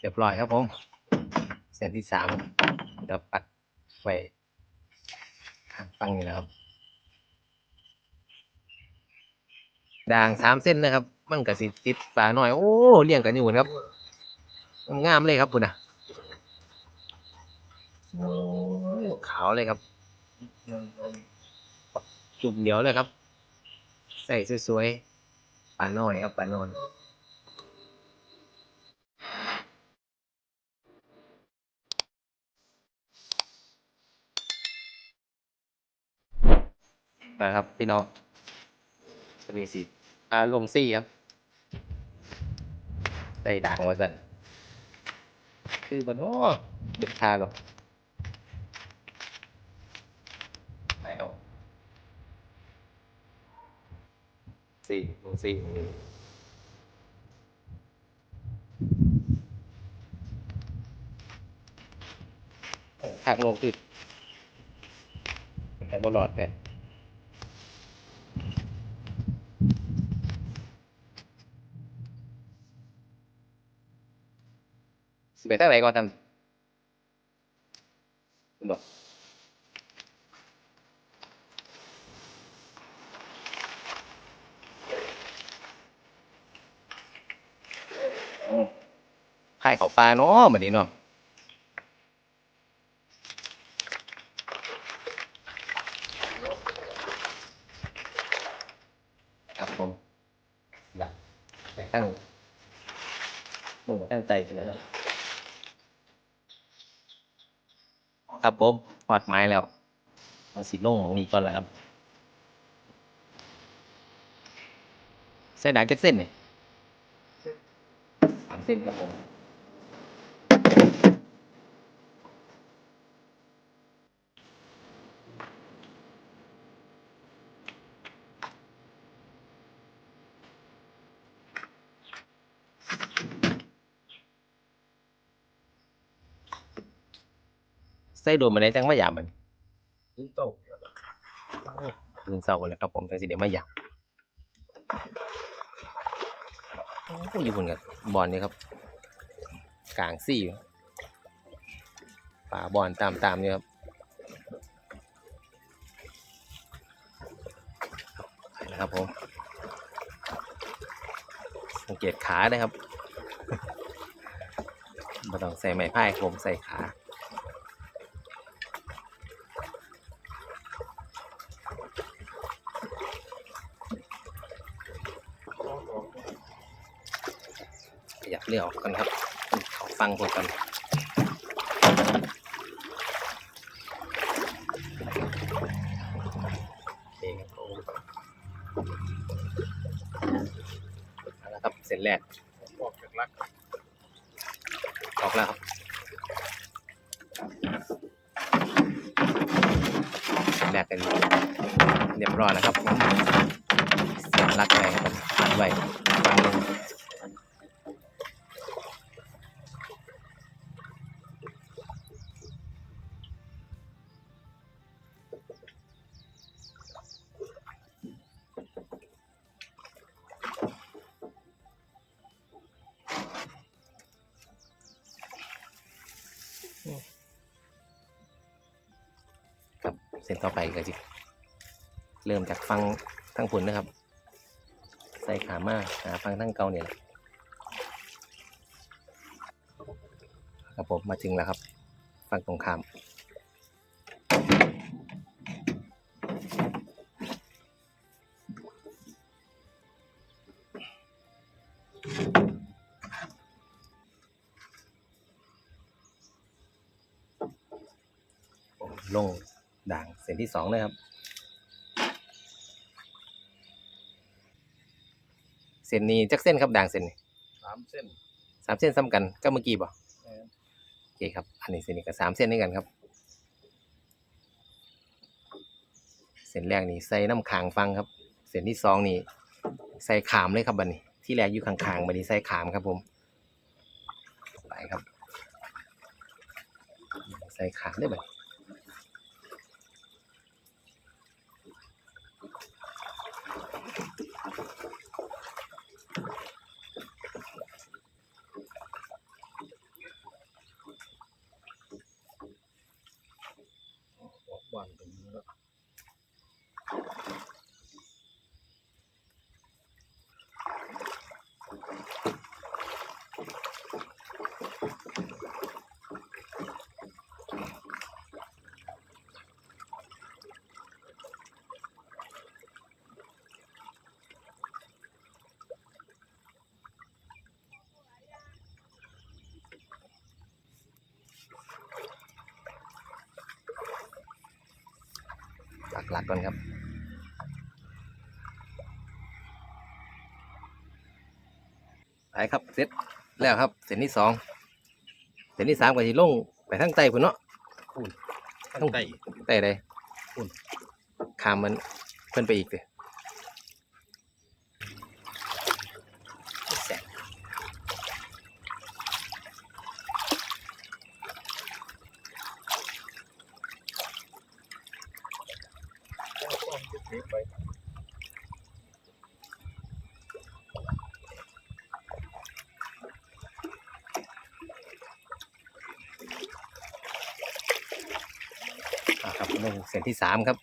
เรียบร้อยครับผม เส้นที่สามเดี๋ยวปักไว้ข้างฟังนี่นะครับด่างสามเส้นนะครับ มันก็สิติดปลาหน่อย โอ้เลี้ยงกันอยู่นะครับงามเลยครับคุณนะขาวเลยครับจุ่มเดียวเลยครับ ใส่สวยๆปลาหน่อยครับปลาหนอน นะครับพี่น้องจะมีสีอารมณ์ซี่ครับใส่ด่างมาสั่นคือบนโอ้เด็กทาหรอกไปเอาสี่ลงสี่หักลงติดแต่บอลอดไปสิ บเอ็ดเท่าไหร่ก่อนทำบอกไข่เขาปลาเนาะเหมือนนี้เนาะครับผมอยากแต่ตั้งมึงตั้งใจไปแล้ว ครับผมหอดไม้แล้วเอาสีลงของนี่ก่อนแล้วครับเส้นด่างเจ็ดเส้นเนี่ยเส้นครับผม โดนมาได้จังว่าหยาบมันถึงโตลืมเศร้าเลยครับผมแต่สิเดี๋ยวไมาหยาบโอ้ยอยู่บนกับบอลนี่ครับ กลางซี่อยู่ป่าบอลตามตามๆนี่ครับไปแล้วครับผมสังเกตขาได้ครับม่ต้องใส่ไม้พายผมใส่ขา เรือออกกันครับขอฟังพวกกันโอเคครับผมเอาละครับเสร็จแรกออกจากรักออกแล้วครับเสร็จแรกกันเรียบร้อยแล้วครับผมเสียบรัดไว้ครับผมรัดไว้ฟัง เส้นต่อไปก็จะเริ่มจากฟังทั้งผลนะครับ ใส่ขามาหาฟังทั้งเกาเนี่ยแหละครับผมมาถึงแล้วครับ ฟังตรงข้ามผม ที่สองนะครับ เส้นนี้จักเส้นครับด่างเส้นนี้สามเส้นสามเส้นซ้ำกันก็เมื่อกี้บ่แม่นโอเคครับ อันนี้เส้นนี้ก็สามเส้นด้วยกันครับ เส้นแรกนี่ใส่น้ำขางฟังครับ เส้นที่สองนี่ใส่ขามเลยครับบัดนี้ ที่แรกอยู่ข้างๆบัดนี้ใส่ขามครับผม ไปครับ ใส่ขามได้บัดนี้ก่อน หลักก่อนครับไปครับเสร็จแล้วครับ เส้นที่สองเส้นที่สามก็สิลงไปทางใต้พุ่นเนาะตั้งใจใต้ใดพุ่นขามมันเพิ่นไปอีกเลยแสบ ต้องยึดถือไป อ่าครับลง เส้นที่สามครับ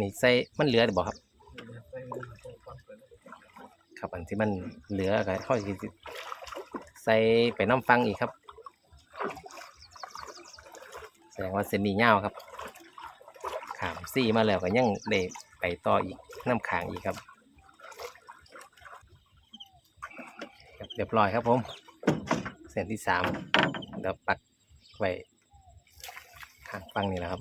นนี้ใส่มันเหลือหรือเปล่าครับใส่เงินเข้าฟังไปเลยครับอันที่มันเหลือก็ค่อยสิใส่ไปน้ำฟังอีกครับ แสดงว่าเส้นนี้ยาวครับขามซี่มาแล้วก็ยังได้ไปต่ออีกน้ำขางอีกครับครับเรียบร้อยครับผม เส้นที่สามเดี๋ยวปักไว้ข้างฟังนี่แหละครับ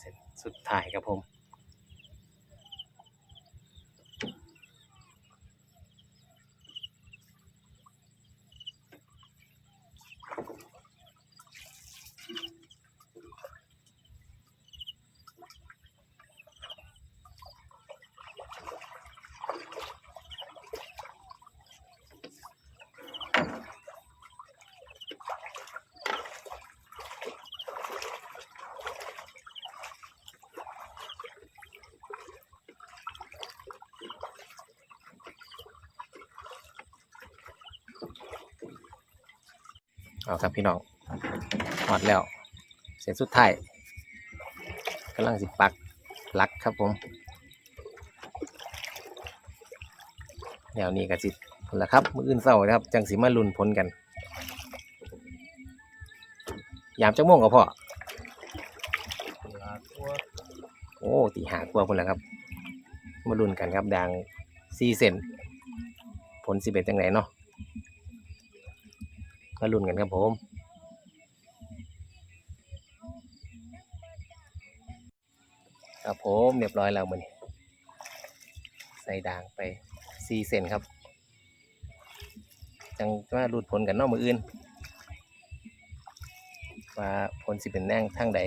เสร็จสุดท้ายครับผม ครับพี่น้องหอดแล้ว เสร็จสุดท้ายกำลังสิปักหลักครับผมเดี๋ยวนี้ก็สิผลละครับมืออื่นเศร้านะครับ จังสิมาลุนพ้นกัน ยามจังม่วงก็พอหาตัวโอ้ตีหากว่าพุ่นละครับ มาลุนกันครับดังซีเซนผลสิเป็นจังไหนเนาะ มาลุ้นกันครับผมครับผมเรียบร้อยแล้วมันใส่ด่างไปซีเซนครับ จังว่ารุดผลกันนอกมืออื่น ว่าผลสิเป็นแน่งทั้งใด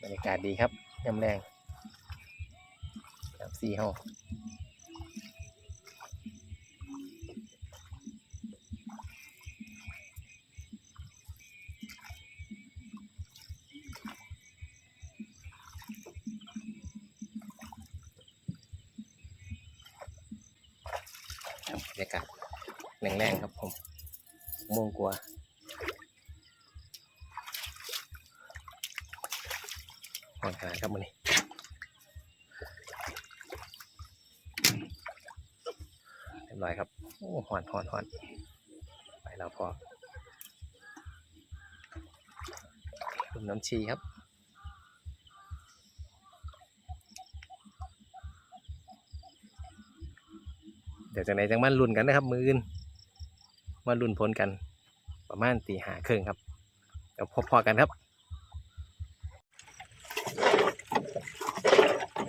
บรรยากาศดีครับยามแรงครับซีห้อง อนหอนไปแล้วพอผมน้ำชีครับเดี๋ยวจากไหนจังมันรุ่นกันนะครับ มือื่นมารุ่นพ้นกัน ประมาณตีหาครึ่งครับเดี๋ยวพบพอกันครับ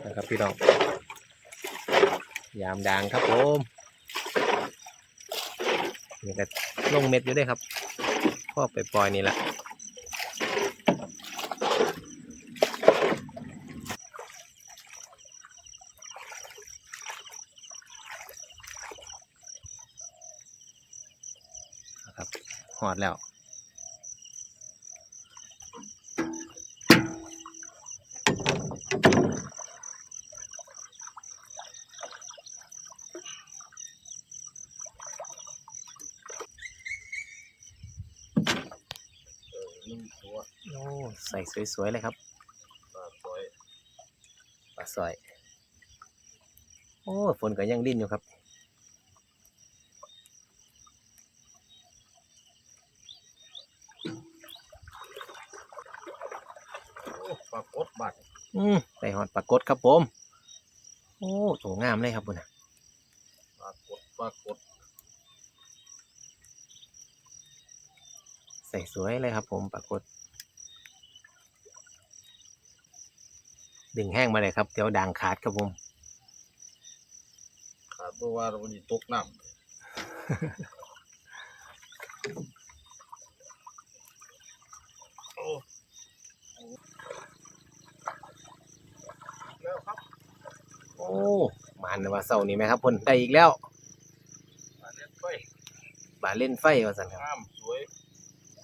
นะครับพี่น้องยามดังครับผม นี่ก็ลงเม็ดอยู่ด้วยครับพ่อไปปล่อยนี่แหละนะครับหอดแล้ว เออหนึ่งตัว โอ้ ใส่สวยๆเลยครับปลาสวยปลาสอย โอ้ฝนก็ยังดิ้นอยู่ครับโอ้ปลากดบัดอืมใส่หอดปลากดครับผม โอ้ตัวงามเลยครับบุญนะปลากดปลากดใส่สวยเลยครับผมปลากด ดึงแห้งมาเลยครับ เดี๋ยวด่างขาดครับผม ขาดเพราะว่าเราวันนี้ตกน้ำโอ้แล้วครับ โอ้มันว่าเสาร์นี้ไหมครับพุ่นได้อีกแล้วปลาเล็ดไฟบาเล่นไฟว่าสันครับงามสวย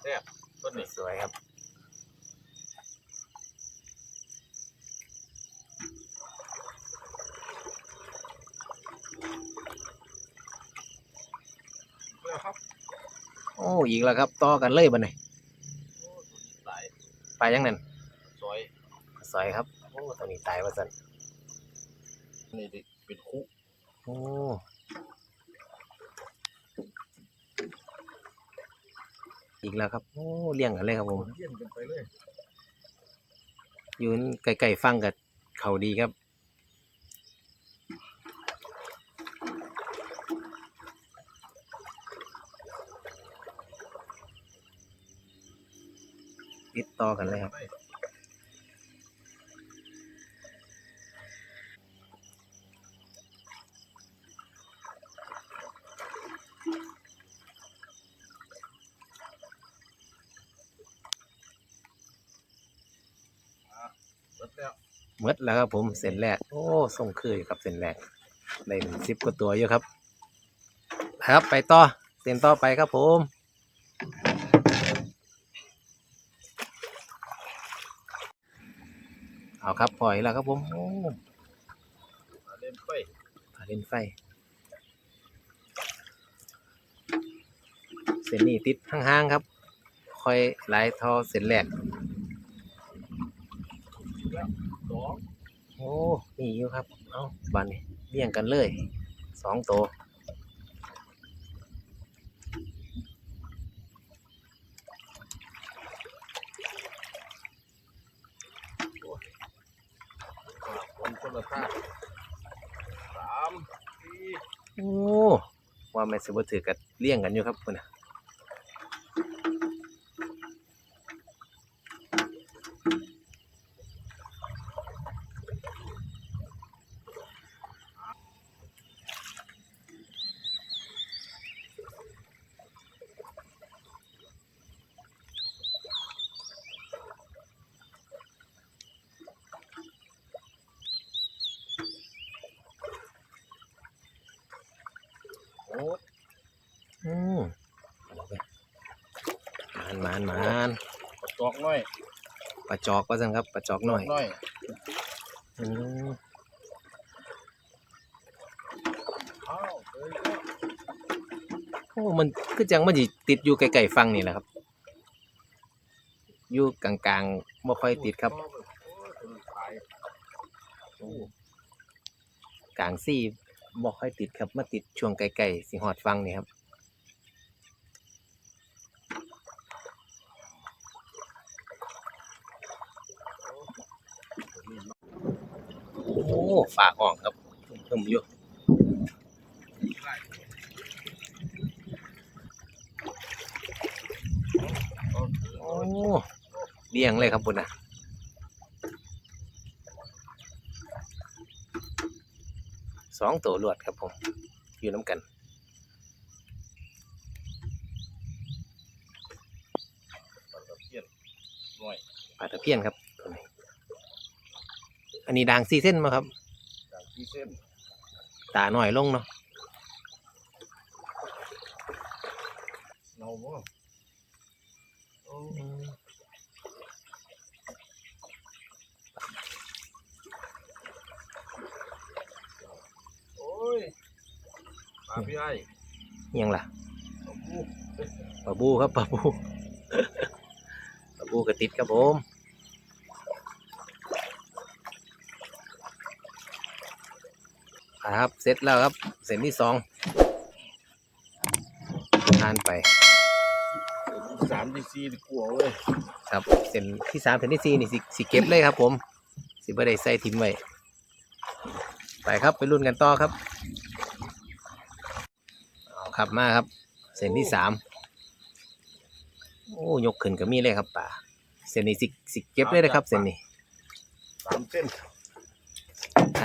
แซ่บต้นนี้สวยครับ แล้วครับ โอ้อีกแล้วครับต่อกันเลยบันนี้โอ้ตัวนี้ตายไปยังนั่นสวยสวยครับโอ้ตัวนี้ตายว่าสันนี่ดิเป็นคุโอ้อีกแล้วครับโอ้เลี้ยงกันเลยครับผมเยี่ยมกันไปเลยยืนไกลๆฟังกับเขาดีครับ ติดต่อกันเลยครับหมดแล้วหมดแล้วครับผมเส้นแรก โอ้ส่งคืออยู่ครับเส้นแรกได้ถึงสิบกว่าตัวอยู่ครับ ครับไปต่อเส้นต่อไปครับผม เอาครับปล่อยแล้วครับผมโอ้ปลาเล่นไฟปลาเล่นไฟเส้นนี้ติดห่างๆครับ ค่อยไล่ทอเส้นแรกสองโอ้มีอยู่ครับ เอาบานนี้เลี้ยงกันเลยสองตัวาคนคนละสามสี่โอ้ว่าแม่นสิบ่ถือกับเลี้ยงกันอยู่ครับคุณน่ะ โอ้ อืมเอาไปมานมานมาน กระจอกน้อย ปลา จอกว่าซั่นครับปลาจอกหน่อยน้อยอืมอ้าวเฮ้ยโอ้มันคือจังมันสิติดอยู่ไกลๆฟังนี่แหละครับ อยู่กลางๆบ่ค่อยติดครับ โอ้ยตัวนี้ตายโอ้กลางซี่บ่ค่อยติดครับมาติดช่วงไกลๆสิฮอดฟังนี่ครับ ห้องครับชุ่มๆอยู่โอ้เลี้ยงเลยครับปุณนะสองตัวลวดครับผมอยู่น้ำกันปลาตะเพียนครับอันนี้ด่างซีเส้นมาครับ จากที่เส้นตาหน่อยลงเนาะเนาบ่โอ้โอ้ยปลาพี่ไอ้อิหยังล่ะตบมูปลาบูครับปลาบูปลาบูกระติดครับผม อ่าครับ เสร็จแล้วครับ เสร็จที่สองทานไปสามที่สี่ที่กลัวเลยครับ เส้นที่สามเส้นที่สี่นี่สิสิเก็บเลยครับ ผม สิบ่ได้ใส่ทิ้งไว้ไปครับไปรุ่นกันต่อครับเอาครับมาครับ เส้นที่สามโอ้ยกขึ้นก็มีเลยครับป่าเส้นนี้สิสิเก็บเลยนะครับ เส้นนี้สามเส้นข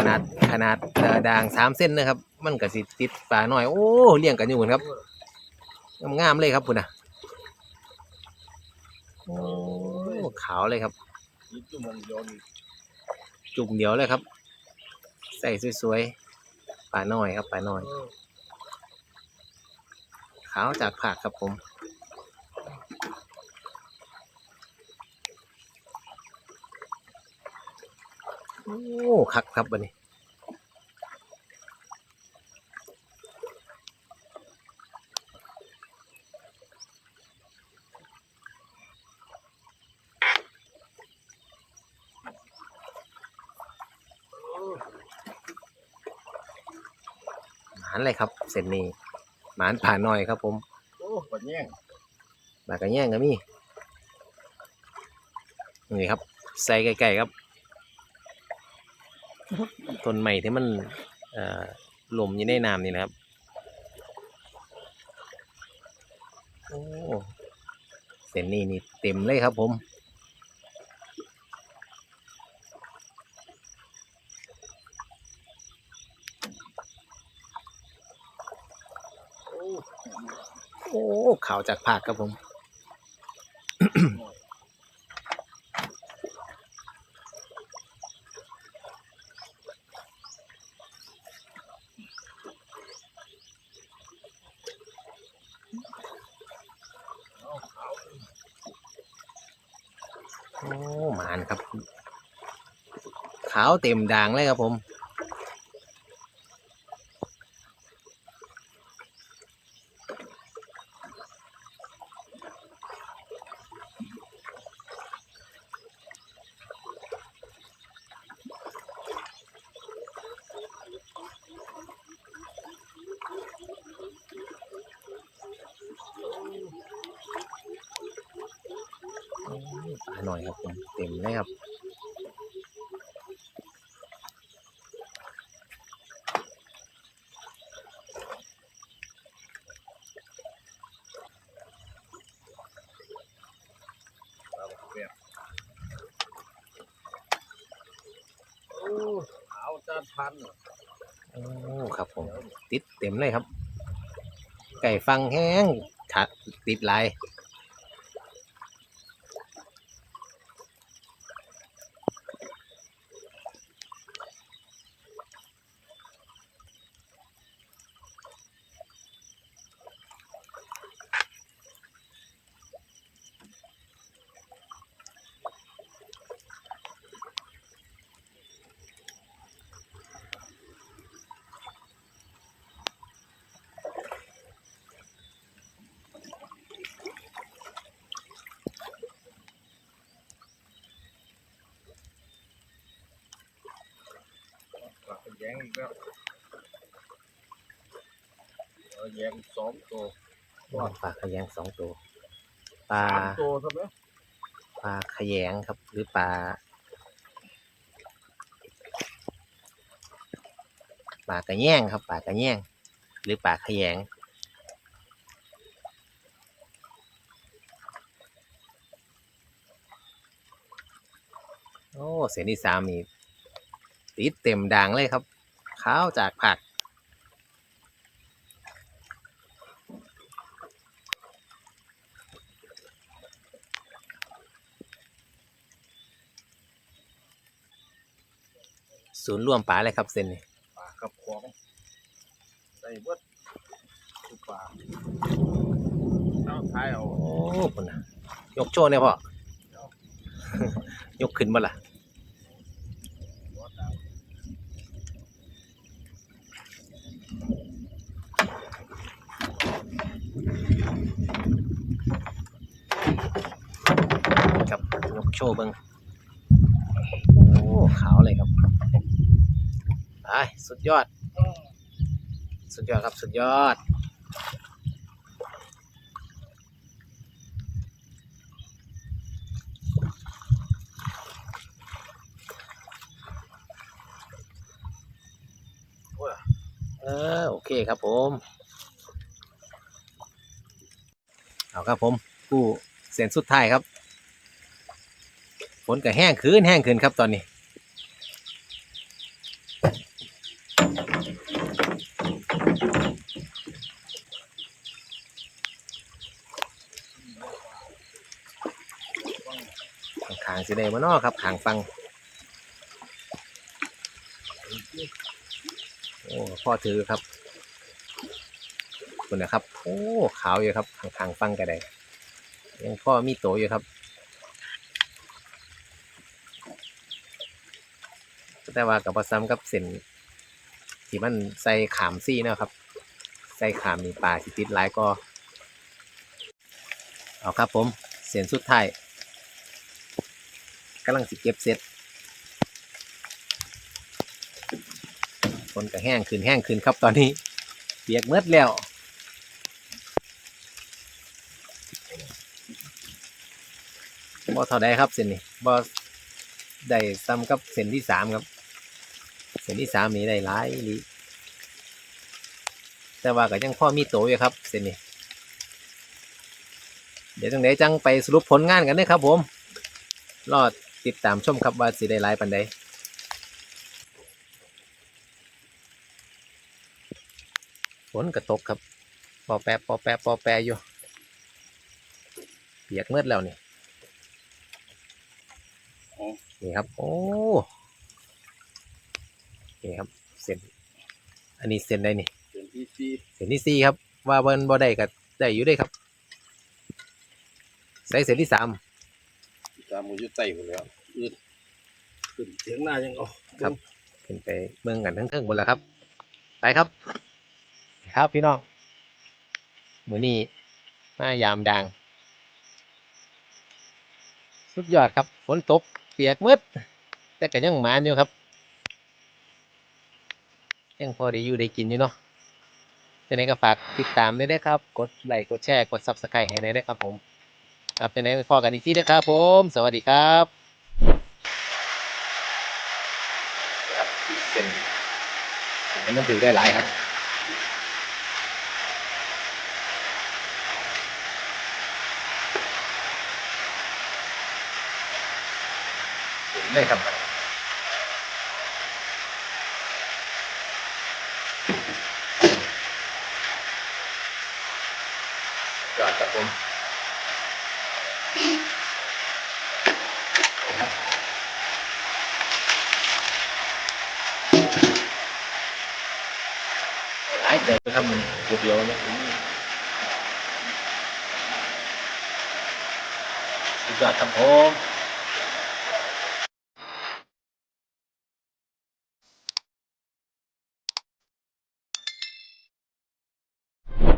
นาดขนาดเอ่อด่างสามเส้นนะครับ มันก็สิติดป่าหน่อย โอ้เลี้ยงกันอยู่เหมือนครับงามๆเลยครับคุณนะโอ้ขาวเลยครับยี่จุ่มงยนต์จุ่มเดียวเลยครับ ใส่สวยๆป่าน้อยครับป่าน้อย ขาวจากผักครับผมโอ้คักครับบันนี้ นเลยครับเส้นนี้หมานผ่าน้อยครับ ผมโอ้ปลาแย่งบากระแย่งก็มีนี่ครับ ใส่ไก่ๆครับต้นใหม่ที่มันเอ่อหล่มอยู่ในน้ำนี่นะครับโอ้เส้นนี้นี่เต็มเลยครับผม โอ้ข่าวจากภาคครับผมโอ้หมานครับ ขาวเต็มด่างเลยครับผม หน่อยครับผมเต็มเลยครับปลาแบบโอ้ขาวจานพันโอ้ครับผม ติดเต็มเลยครับ ไก่ฟังแห้งขาติดลาย แย่งอีกแล้วเอาแย่งสองตัวปลาขยงสองตัวปลาสามตัวใช่ไหมปลาขยงครับ หรือปลาปลากระแยงครับปลากระแยงหรือปลาขยงโอ้เส้นที่สามนี่ ติดเต็มด่างเลยครับขาวจากผัก ศูนย์รวมปลาเลยครับเส้นนี้ปลากับของใส่เบิดทุกปลาเอาท้ายเอา โอ้คุณนะยกโชว์เนี่ยพ่อ ยกขึ้นบ่ล่ะ หัวตาม ครับยก โชว์เบิงโอ้ขาวเลยครับไปสุดยอด สุดยอดครับสุดยอด เออโอเคครับผมเอาครับผมกู้เส้นสุดท้ายครับ นก็แห้งคืนแห้งคืนครับตอนนี้ ขางสิได้มานอครับขางฟัง โอ้พ่อถือครับคุณนะครับ โอ้ ขาวอยู่ครับขางฟังก็ได้ยังพ่อมีโตอยู่ครับ แต่ว่ากับผสมกับเส้นที่มันใส่ขามซี่นะครับ ใส่ขามมีปลาสิติดหลายก็เอาครับผมเส้นสุดท้ายกำลังสิเก็บเสร็จฝนก็แห้งขึ้นแห้งขึ้นครับตอนนี้เปียกเมืดแล้วบ่เท่าใดครับเส้นนี้บ่ได้ซ้ำกับเส้นที่สามครับ ส้นที่สามนี้ได้หลายลีแต่ว่าก็ยังพ่อมีโตอยู่ครับเส้นนี้ เดี๋ยวจังไดจังไปสรุปผลงานกันเด้อครับผม รอดติดตามชมครับว่าสิได้หลายปันใดฝนก็ตกครับปอแปะปอแปะปอแปะอยู่เปียกเมืดแล้วนี่นี่ครับ โอ้ นี่ครับ เส้น อันนี้เส้นได้นี่เป็นที่สี่เส้นที่สี่ครับ ว่าเบิ้นบ่ได้ก็ได้อยู่ได้ครับใส่เส้นที่สามตามมือยุดไต่หมดแล้วอืดขึ้นเสียงหน้ายังเอาครับขึ้นไปเมืองกันทั้งเทิงหมดแล้วครับ ไปครับ ครับพี่น้องมือนี้มายามดังสุดยอดครับฝนตกเปียกมืดแต่ก็ยังหมานอยู่ครับ ยังพอได้อยู่ได้กินอยู่เนาะจะไหนก็ฝากติดตามได้วยครับ กดไลค์กดแชร์กด subscribe ให้ได้ด้ครับผมครับจะไหนพอกันอีกทีนะครับผม สวัสดีครับเป็นเป็นน้ำถือได้หลายครับเลยครับ